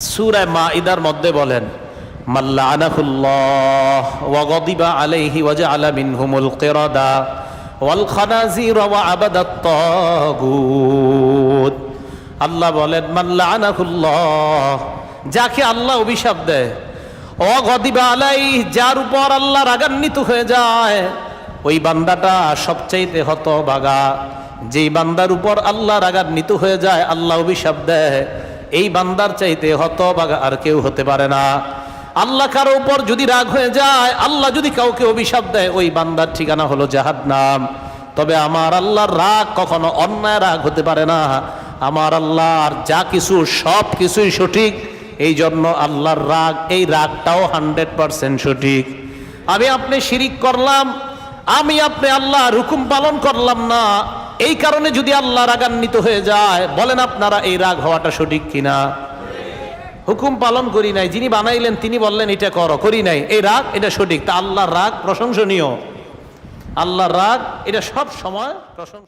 সুরায় মা ইদার মধ্যে বলেন মাল্লা আলাইহি ওয়াল আল্লাহ বলেন মাল্লা যাকে আল্লাহ অভিশাপ দেয় অগদিবা আলাই যার উপর আল্লাহ রাগান্বিত হয়ে যায়, ওই বান্দাটা সবচাইতে হত বাগা যেই বান্দার উপর আল্লাহ রাগান্বিত হয়ে যায়, আল্লাহ অভিশাপ দেয় এই বান্দার চাইতে হত বাগা আর কেউ হতে পারে না। আল্লাহ কারও উপর যদি রাগ হয়ে যায়, আল্লাহ যদি কাউকে অভিশাপ দেয়, ওই বান্দার ঠিকানা হলো জাহাদ নাম তবে আমার আল্লাহর রাগ কখনো অন্যায় রাগ হতে পারে না। আমার আল্লাহর যা কিছু, সব কিছুই সঠিক। এই জন্য আল্লাহর রাগ, এই রাগটাও হান্ড্রেড পারসেন্ট সঠিক। আমি আপনি শিরিক করলাম, আমি আপনি আল্লাহ হুকুম পালন করলাম না। এই কারণে যদি আল্লাহ রাগান্বিত হয়ে যায়, বলেন আপনারা এই রাগ হওয়াটা সঠিক কিনা? হুকুম পালন করি নাই, যিনি বানাইলেন তিনি বললেন, এটা করো। করি নাই। এই রাগ, এটা সঠিক। তা আল্লাহর রাগ প্রশংসনীয়। আল্লাহর রাগ, এটা সব সময় প্রশংসা